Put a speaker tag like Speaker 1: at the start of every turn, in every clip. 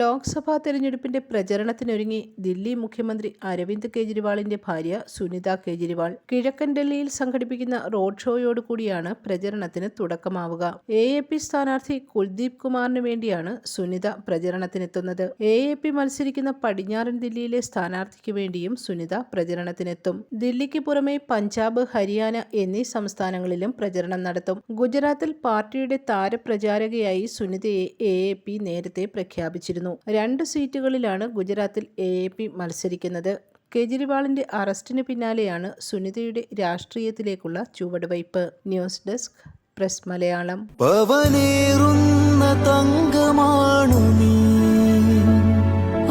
Speaker 1: ലോക്സഭാ തെരഞ്ഞെടുപ്പിന്റെ പ്രചരണത്തിനൊരുങ്ങി ദില്ലി മുഖ്യമന്ത്രി അരവിന്ദ് കെജ്രിവാളിന്റെ ഭാര്യ സുനിത കെജ്രിവാൾ കിഴക്കൻ ഡൽഹിയിൽ സംഘടിപ്പിക്കുന്ന റോഡ് ഷോയോടുകൂടിയാണ് പ്രചരണത്തിന് തുടക്കമാവുക. എ എ പി സ്ഥാനാർത്ഥി കുൽദീപ് കുമാറിന് വേണ്ടിയാണ് സുനിത പ്രചരണത്തിനെത്തുന്നത്. എ എ പി മത്സരിക്കുന്ന പടിഞ്ഞാറൻ ദില്ലിയിലെ സ്ഥാനാർത്ഥിക്ക് വേണ്ടിയും സുനിത പ്രചരണത്തിനെത്തും. ദില്ലിക്ക് പുറമെ പഞ്ചാബ് ഹരിയാന എന്നീ സംസ്ഥാനങ്ങളിലും പ്രചരണം നടത്തും. ഗുജറാത്തിൽ പാർട്ടിയുടെ താരപ്രചാരകയായി സുനിതയെ എ എ പി നേരത്തെ പ്രഖ്യാപിച്ചിരുന്നു. രണ്ട് സീറ്റുകളിലാണ് ഗുജറാത്തിൽ എ എ പി മത്സരിക്കുന്നത്. കേജ്രിവാളിന്റെ അറസ്റ്റിന് പിന്നാലെയാണ് സുനിതയുടെ രാഷ്ട്രീയത്തിലേക്കുള്ള ചുവടുവയ്പ്. News desk press Malayalam.
Speaker 2: പവനേറുന്ന തങ്കമാണു നീ.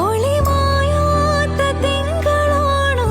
Speaker 3: ഒളിമായാത്ത തിങ്കളാണോ